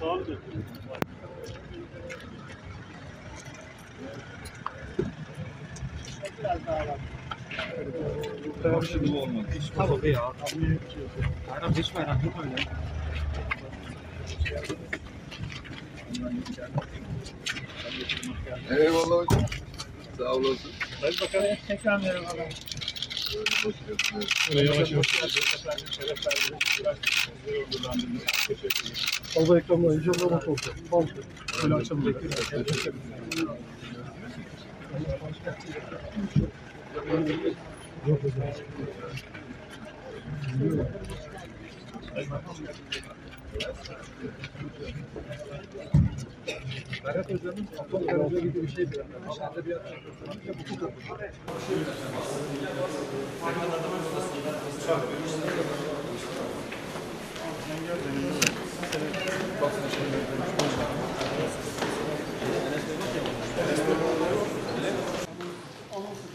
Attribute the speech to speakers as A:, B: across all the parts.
A: Doğrudur. Biraz daha var.
B: Tamam şimdi olmadı.
C: Tamam ya. Bayram hiç bayram yok öyle.
B: Eyvallah hocam. Sağ olasın.
A: Hadi bakalım tekrar merhabalar.
B: Geldiniz.
A: Yavaş.
D: Fazla ekranla inşallah not olacak. Tamam. Böyle akşam. Yok hocam.
C: Berat Hoca'nın atom garajı gibi bir şeydi. Dışarıda bir atacak. Bu kadar.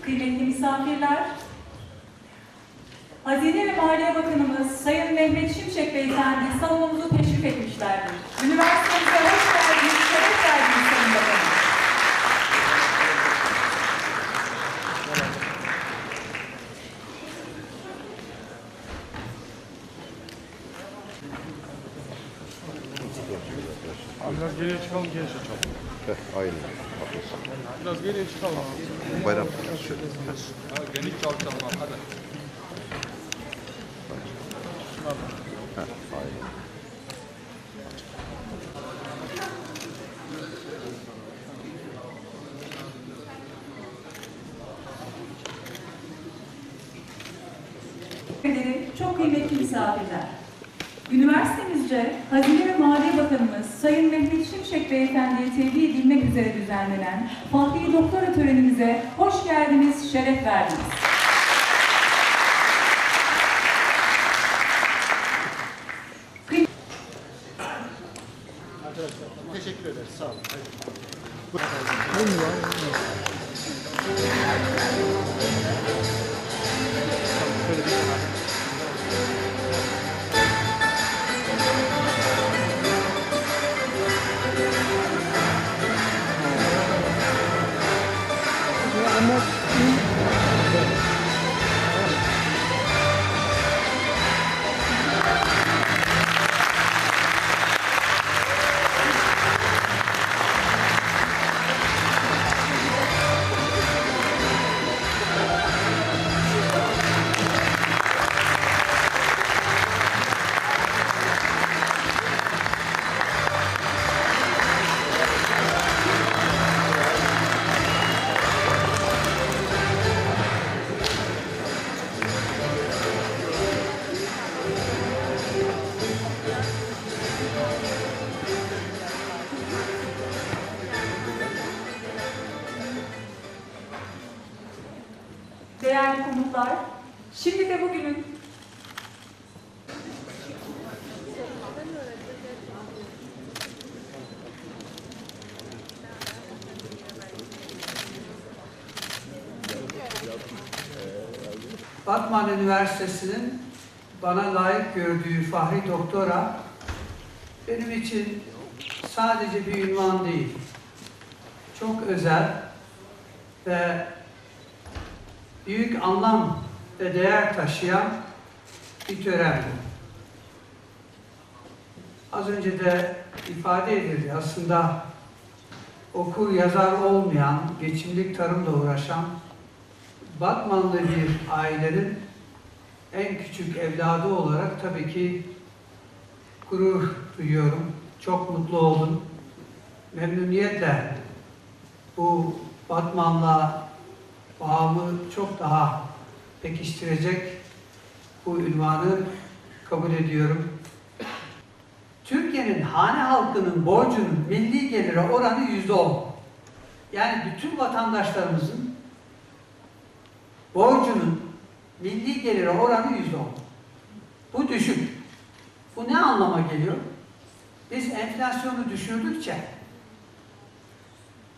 E: Kıymetli misafirler, Hazine ve Maliye Bakanımız Sayın Mehmet Şimşek Beyefendi salonumuzu teşrif etmişlerdir. Üniversitemize hoş geldiniz, şeref verdiniz Sayın Bakanım.
D: Biraz geriye çıkalım genç hocam.
B: Heh, aynen. Haklısın.
D: Biraz geriye çıkalım abi.
B: Bayram. Şöyle.
C: Geniş çalışalım hadi.
B: Heh, aynen.
E: Çok kıymetli misafirler. Üniversitemizce Hazine ve Maliye Bakanımız Sayın Mehmet Şimşek Beyefendi'ye tebliğ edilmek üzere düzenlenen Fahri Doktora törenimize hoş geldiniz, şeref verdiniz.
A: Teşekkür ederiz. Sağ olun.
E: Değerli konuklar, şimdi de bugünün
F: Batman Üniversitesi'nin bana layık gördüğü Fahri Doktora benim için sadece bir ünvan değil, çok özel ve büyük anlam ve değer taşıyan bir törendi. Az önce de ifade edildi aslında okur yazar olmayan, geçimlik tarımla uğraşan Batmanlı bir ailenin en küçük evladı olarak tabii ki gurur duyuyorum. Çok mutlu oldum. Memnuniyetle bu Batman'la bağımı çok daha pekiştirecek bu ünvanı kabul ediyorum. Türkiye'nin hane halkının borcunun milli gelire oranı yüzde on. Yani bütün vatandaşlarımızın borcunun milli gelire oranı yüzde on. Bu düşük. Bu ne anlama geliyor? Biz enflasyonu düşürdükçe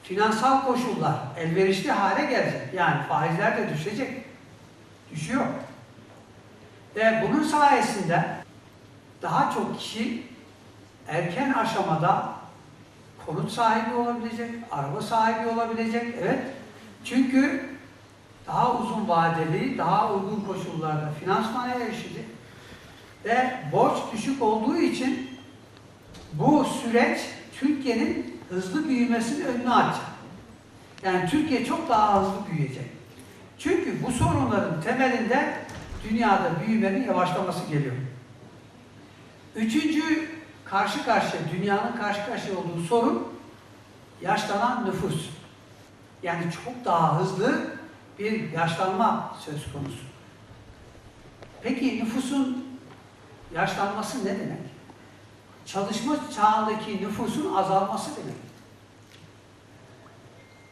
F: finansal koşullar elverişli hale gelecek. Yani faizler de düşecek. Düşüyor. Ve bunun sayesinde daha çok kişi erken aşamada konut sahibi olabilecek, araba sahibi olabilecek. Evet. Çünkü daha uzun vadeli, daha uygun koşullarda finansmana erişecek ve borç düşük olduğu için bu süreç Türkiye'nin hızlı büyümesinin önünü açacak. Yani Türkiye çok daha hızlı büyüyecek. Çünkü bu sorunların temelinde dünyada büyümenin yavaşlaması geliyor. Üçüncü karşı karşıya, dünyanın karşı karşıya olduğu sorun yaşlanan nüfus. Yani çok daha hızlı bir yaşlanma söz konusu. Peki nüfusun yaşlanması ne demek? Çalışma çağındaki nüfusun azalması demek.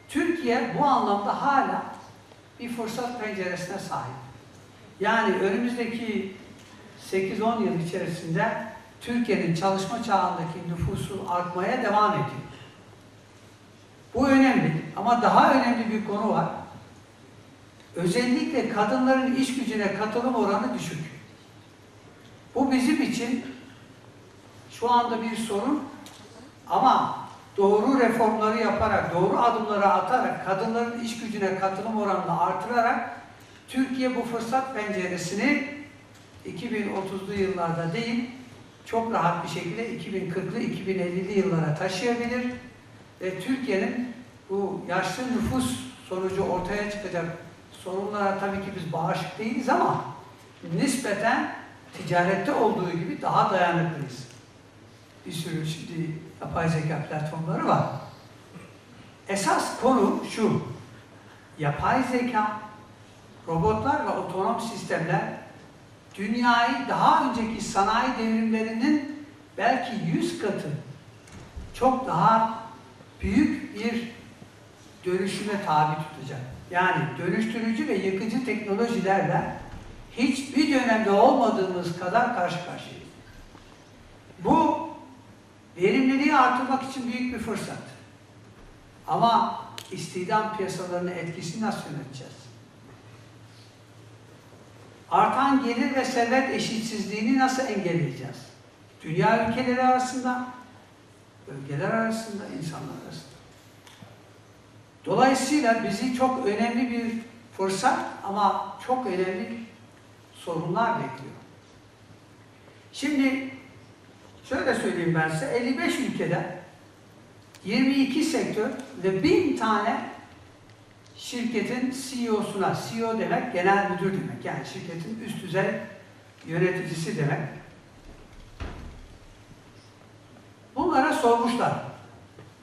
F: Türkiye bu anlamda hala bir fırsat penceresine sahip. Yani önümüzdeki 8-10 yıl içerisinde Türkiye'nin çalışma çağındaki nüfusu artmaya devam ediyor. Bu önemli ama daha önemli bir konu var. Özellikle kadınların iş gücüne katılım oranı düşük. Bu bizim için şu anda bir sorun ama doğru reformları yaparak, doğru adımları atarak, kadınların iş gücüne katılım oranını artırarak Türkiye bu fırsat penceresini 2030'lu yıllarda değil, çok rahat bir şekilde 2040'lı, 2050'li yıllara taşıyabilir ve Türkiye'nin bu yaşlı nüfus sonucu ortaya çıkacak sorunlara tabii ki biz bağışık değiliz ama nispeten ticarette olduğu gibi daha dayanıklıyız. Bir sürü şimdi yapay zeka platformları var. Esas konu şu, yapay zeka, robotlar ve otonom sistemler dünyayı daha önceki sanayi devrimlerinin belki yüz katı çok daha büyük bir dönüşüme tabi tutacak. Yani dönüştürücü ve yıkıcı teknolojilerle hiçbir dönemde olmadığımız kadar karşı karşıyayız. Bu verimliliği artırmak için büyük bir fırsat. Ama istihdam piyasalarının etkisini nasıl yöneteceğiz? Artan gelir ve servet eşitsizliğini nasıl engelleyeceğiz? Dünya ülkeleri arasında, bölgeler arasında, insanlar arasında. Dolayısıyla bizi çok önemli bir fırsat ama çok önemli sorunlar bekliyor. Şimdi şöyle söyleyeyim ben size, 55 ülkede 22 sektör ve 1000 tane şirketin CEO'suna, CEO demek genel müdür demek. Yani şirketin üst düzey yöneticisi demek. Bunlara sormuşlar.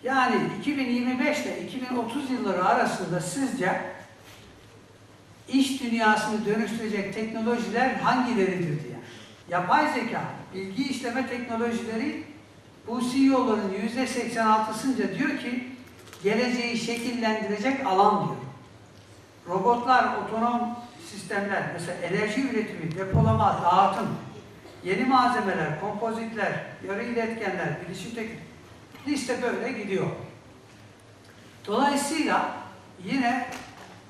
F: Yani 2025 ile 2030 yılları arasında sizce iş dünyasını dönüştürecek teknolojiler hangileridir diye. Yapay zeka, bilgi işleme teknolojileri bu CEO'ların yüzde 86'sınca diyor ki geleceği şekillendirecek alan diyor. Robotlar, otonom sistemler, mesela enerji üretimi, depolama, dağıtım, yeni malzemeler, kompozitler, yarı iletkenler, bilişim teknik, liste böyle gidiyor. Dolayısıyla yine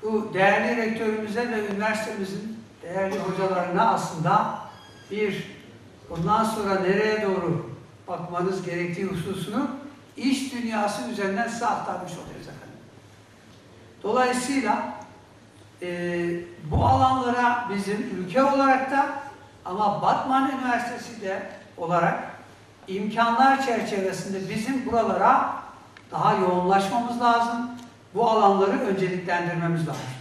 F: bu değerli rektörümüze ve üniversitemizin değerli hocalarına aslında bir bundan sonra nereye doğru bakmanız gerektiği hususunu iş dünyası üzerinden size aktarmış oluyoruz efendim. Dolayısıyla e, bu alanlara bizim ülke olarak da ama Batman Üniversitesi de olarak imkanlar çerçevesinde bizim buralara daha yoğunlaşmamız lazım. Bu alanları önceliklendirmemiz lazım.